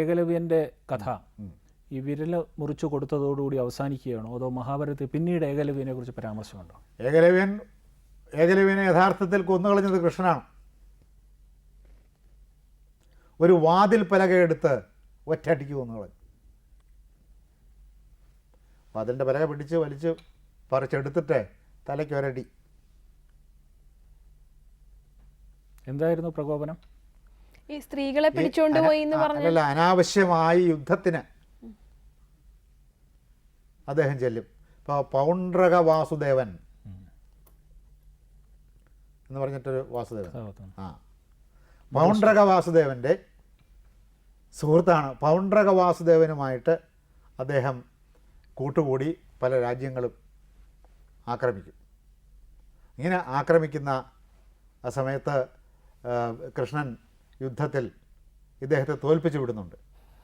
ഏകലവ്യന്റെ കഥ ഈ വിരൽ മുറിച്ചു കൊടുത്തതോടുകൂടി അവസാനിക്കുകയാണോ? അതോ മഹാഭാരതത്തിൽ പിന്നീട് ഏകലവ്യനെ കുറിച്ച് പരാമർശമുണ്ടോ? ഏകലവ്യൻ ഏകലവ്യനെ യഥാർത്ഥത്തിൽ കൊന്നുകളഞ്ഞത് കൃഷ്ണനാണ്. ഒരു വാതിൽ പലകയെടുത്ത് ഒറ്റയടിക്ക് കൊന്നുകളഞ്ഞു. വാതിലിന്റെ പലക പിടിച്ച് വലിച്ച് പറിച്ചെടുത്തിട്ട് തലയ്ക്ക് ഒരടി. എന്തായിരുന്നു പ്രകോപനം? ഈ സ്ത്രീകളെ പിടിച്ചുകൊണ്ട് പോയി എന്ന് പറഞ്ഞല്ല പറഞ്ഞ അനാവശ്യമായി യുദ്ധത്തിന് അദ്ദേഹം ചെല്ലും. ഇപ്പോൾ പൗണ്ട്രക വാസുദേവൻ എന്ന് പറഞ്ഞിട്ടൊരു വാസുദേവൻ. ആ. പൗണ്ട്രക വാസുദേവന്റെ സുഹൃത്താണ്. പൗണ്ട്രക വാസുദേവനുമായിട്ട് അദ്ദേഹം കൂട്ടുകൂടി പല രാജ്യങ്ങളും ആക്രമിക്കും. ഇങ്ങനെ ആക്രമിക്കുന്ന ആ സമയത്ത് കൃഷ്ണൻ യുദ്ധത്തിൽ ഇദ്ദേഹത്തെ തോൽപ്പിച്ചു വിടുന്നുണ്ട്.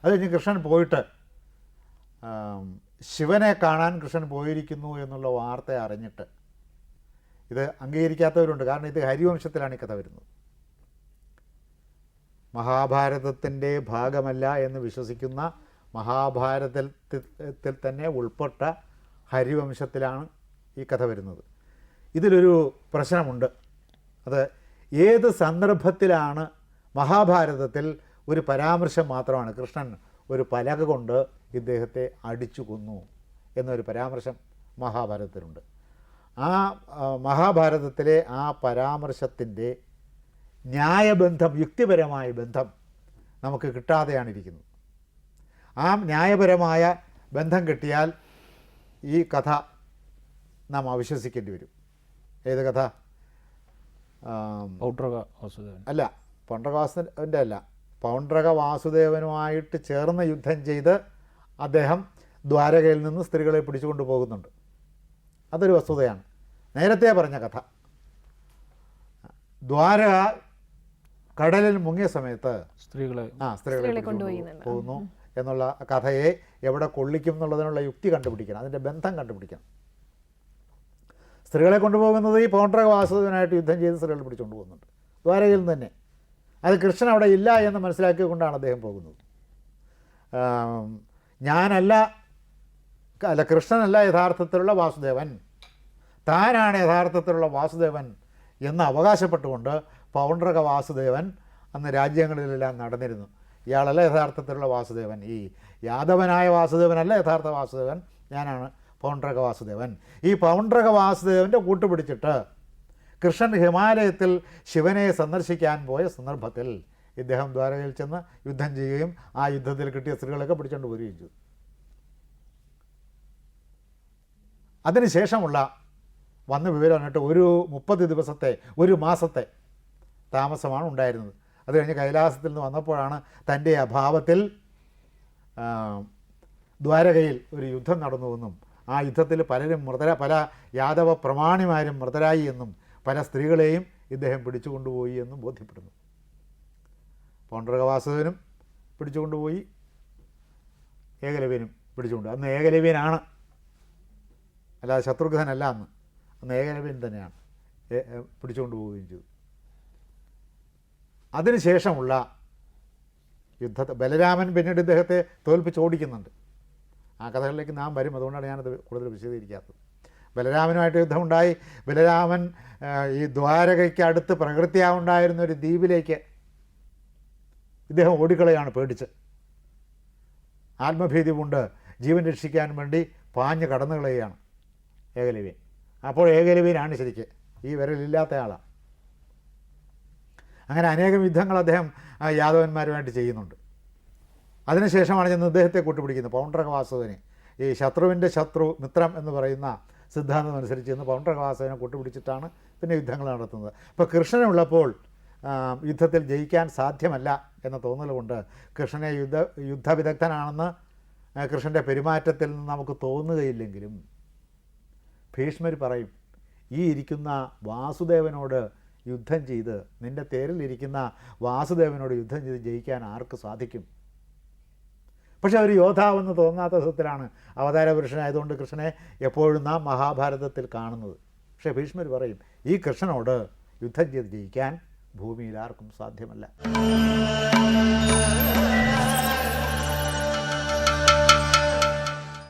അത് കഴിഞ്ഞ് കൃഷ്ണൻ പോയിട്ട് ശിവനെ കാണാൻ കൃഷ്ണൻ പോയിരിക്കുന്നു എന്നുള്ള വാർത്ത അറിഞ്ഞിട്ട് ഇത് അംഗീകരിക്കാത്തവരുണ്ട്. കാരണം ഇത് ഹരിവംശത്തിലാണ് ഈ കഥ വരുന്നത്. മഹാഭാരതത്തിന്റെ ഭാഗമല്ല എന്ന് വിശ്വസിക്കുന്ന മഹാഭാരതത്തിൽ തന്നെ ഉൾപ്പെട്ട ഹരിവംശത്തിലാണ് ഈ കഥ വരുന്നത്. ഇതിലൊരു പ്രശ്നമുണ്ട്. അത് ഏത് സന്ദർഭത്തിലാണ് മഹാഭാരതത്തിൽ ഒരു പരാമർശം മാത്രമാണ്. കൃഷ്ണൻ ഒരു പലക കൊണ്ട് ഇദ്ദേഹത്തെ അടിച്ചു കൊന്നു എന്നൊരു പരാമർശം മഹാഭാരതത്തിലുണ്ട്. ആ മഹാഭാരതത്തിലെ ആ പരാമർശത്തിന്റെ ന്യായബന്ധം യുക്തിപരമായ ബന്ധം നമുക്ക് കിട്ടാതെയാണ് ഇരിക്കുന്നത്. ആ ന്യായപരമായ ബന്ധം കിട്ടിയാൽ ഈ കഥ നാം അവിശ്വസിക്കേണ്ടി വരും. ഏത് കഥ? അല്ല പൗണ്ഡ്രകാസുവിന്റെ അല്ല പൗണ്ഡ്രക വാസുദേവനുമായിട്ട് ചേർന്ന് യുദ്ധം ചെയ്ത് അദ്ദേഹം ദ്വാരകയിൽ നിന്ന് സ്ത്രീകളെ പിടിച്ചുകൊണ്ട് പോകുന്നുണ്ട്. അതൊരു വസ്തുതയാണ്. നേരത്തെ പറഞ്ഞ കഥ. ദ്വാരക കടലിൽ മുങ്ങിയ സമയത്ത് സ്ത്രീകളെ ആ സ്ത്രീകളെ കൊണ്ടുപോയി പോകുന്നു എന്നുള്ള കഥയെ എവിടെ കൊള്ളിക്കും എന്നുള്ളതിനുള്ള യുക്തി കണ്ടുപിടിക്കണം. അതിന്റെ ബന്ധം കണ്ടുപിടിക്കണം. സ്ത്രീകളെ കൊണ്ടുപോകുന്നത് ഈ പൗണ്ഡ്രക വാസുദേവനായിട്ട് യുദ്ധം ചെയ്ത് സ്ത്രീകളെ പിടിച്ചുകൊണ്ട് പോകുന്നുണ്ട്. ദ്വാരകയിൽ നിന്ന് തന്നെ. അത് കൃഷ്ണൻ അവിടെ ഇല്ല എന്ന് മനസ്സിലാക്കിക്കൊണ്ടാണ് അദ്ദേഹം പോകുന്നത്. ഞാനല്ല അല്ല കൃഷ്ണനല്ല യഥാർത്ഥത്തിലുള്ള വാസുദേവൻ. താനാണ് യഥാർത്ഥത്തിലുള്ള വാസുദേവൻ എന്ന് അവകാശപ്പെട്ടുകൊണ്ട് പൗണ്ഡ്രക വാസുദേവൻ അന്ന് രാജ്യങ്ങളിലെല്ലാം നടന്നിരുന്നു. ഇയാളല്ല യഥാർത്ഥത്തിലുള്ള വാസുദേവൻ. ഈ യാദവനായ വാസുദേവനല്ല യഥാർത്ഥ വാസുദേവൻ. ഞാനാണ് പൗണ്ഡ്രക വാസുദേവൻ. ഈ പൗണ്ഡ്രക വാസുദേവന്റെ കൂട്ടുപിടിച്ചിട്ട് കൃഷ്ണൻ ഹിമാലയത്തിൽ ശിവനെ സന്ദർശിക്കാൻ പോയ സന്ദർഭത്തിൽ ഇദ്ദേഹം ദ്വാരകയിൽ ചെന്ന് യുദ്ധം ചെയ്യുകയും ആ യുദ്ധത്തിൽ കിട്ടിയ സ്ത്രീകളൊക്കെ പിടിച്ചുകൊണ്ട് വരികയും ചെയ്തു. അതിനുശേഷമുള്ള വന്ന വിവരം എന്നിട്ട് ഒരു മുപ്പത് ദിവസത്തെ ഒരു മാസത്തെ താമസമാണ് ഉണ്ടായിരുന്നത്. അത് കഴിഞ്ഞ് കൈലാസത്തിൽ നിന്ന് വന്നപ്പോഴാണ് തന്റെ അഭാവത്തിൽ ദ്വാരകയിൽ ഒരു യുദ്ധം നടന്നുവെന്നും ആ യുദ്ധത്തിൽ പലരും മൃതര പല യാദവ പ്രമാണിമാരും മൃതരായി എന്നും പല സ്ത്രീകളെയും ഇദ്ദേഹം പിടിച്ചുകൊണ്ടുപോയി എന്നും ബോധ്യപ്പെടുന്നു. പൗണ്ഡ്രകവാസുദേവനും പിടിച്ചുകൊണ്ടുപോയി ഏകലവ്യനും പിടിച്ചുകൊണ്ട് അന്ന് ഏകലവ്യനാണ്. അല്ലാതെ ശത്രുഘ്നല്ല അന്ന്. അന്ന് ഏകലവ്യൻ തന്നെയാണ്. പിടിച്ചുകൊണ്ട് പോവുകയും ചെയ്തു. അതിനുശേഷമുള്ള യുദ്ധത്തെ ബലരാമൻ പിന്നീട് ഇദ്ദേഹത്തെ തോൽപ്പിച്ച് ഓടിക്കുന്നുണ്ട്. ആ കഥകളിലേക്ക് നാം വരും. അതുകൊണ്ടാണ് ഞാനത് കൂടുതൽ വിശദീകരിക്കാത്തത്. ബലരാമനുമായിട്ട് യുദ്ധമുണ്ടായി. ബലരാമൻ ഈ ദ്വാരകയ്ക്ക് അടുത്ത് പ്രകൃതിയാവുണ്ടായിരുന്ന ഒരു ദ്വീപിലേക്ക് ഇദ്ദേഹം ഓടിക്കളയാണ് പേടിച്ച്. ആത്മഭീതി കൊണ്ട് ജീവൻ രക്ഷിക്കാൻ വേണ്ടി പാഞ്ഞ് കടന്നു കളയുകയാണ് ഏകലവ്യൻ. അപ്പോൾ ഏകലവ്യനാണ് ശരിക്ക്. ഈ വിരലില്ലാത്ത ആളാണ് അങ്ങനെ അനേകം യുദ്ധങ്ങൾ അദ്ദേഹം യാദവന്മാരുമായിട്ട് ചെയ്യുന്നുണ്ട്. അതിനുശേഷമാണ് ചെന്ന് ഇദ്ദേഹത്തെ കൂട്ടുപിടിക്കുന്നത്. പൗണ്ഡ്രക വാസുവിനെ ഈ ശത്രുവിന്റെ ശത്രു മിത്രം എന്ന് പറയുന്ന സിദ്ധാന്തം അനുസരിച്ച് ഇന്ന് വാസുവിനെ കൂട്ടുപിടിച്ചിട്ടാണ് പിന്നെ യുദ്ധങ്ങൾ നടത്തുന്നത്. അപ്പോൾ കൃഷ്ണനുള്ളപ്പോൾ യുദ്ധത്തിൽ ജയിക്കാൻ സാധ്യമല്ല എന്ന തോന്നലുകൊണ്ട് കൃഷ്ണനെ യുദ്ധ യുദ്ധവിദഗ്ധനാണെന്ന് കൃഷ്ണന്റെ പെരുമാറ്റത്തിൽ നിന്ന് നമുക്ക് തോന്നുകയില്ലെങ്കിലും ഭീഷ്മർ പറയും ഈ ഇരിക്കുന്ന വാസുദേവനോട് യുദ്ധം ചെയ്ത് നിന്റെ തേരിലിരിക്കുന്ന വാസുദേവനോട് യുദ്ധം ചെയ്ത് ജയിക്കാൻ ആർക്ക് സാധിക്കും? പക്ഷെ ഒരു യോദ്ധാവെന്ന് തോന്നാത്ത വിധത്തിലാണ് അവതാരപുരുഷനായതുകൊണ്ട് കൃഷ്ണനെ എപ്പോഴും നാം മഹാഭാരതത്തിൽ കാണുന്നത്. പക്ഷേ ഭീഷ്മർ പറയും ഈ കൃഷ്ണനോട് യുദ്ധം ചെയ്ത് ജയിക്കാൻ ഭൂമിയിൽ ആർക്കും സാധ്യമല്ല.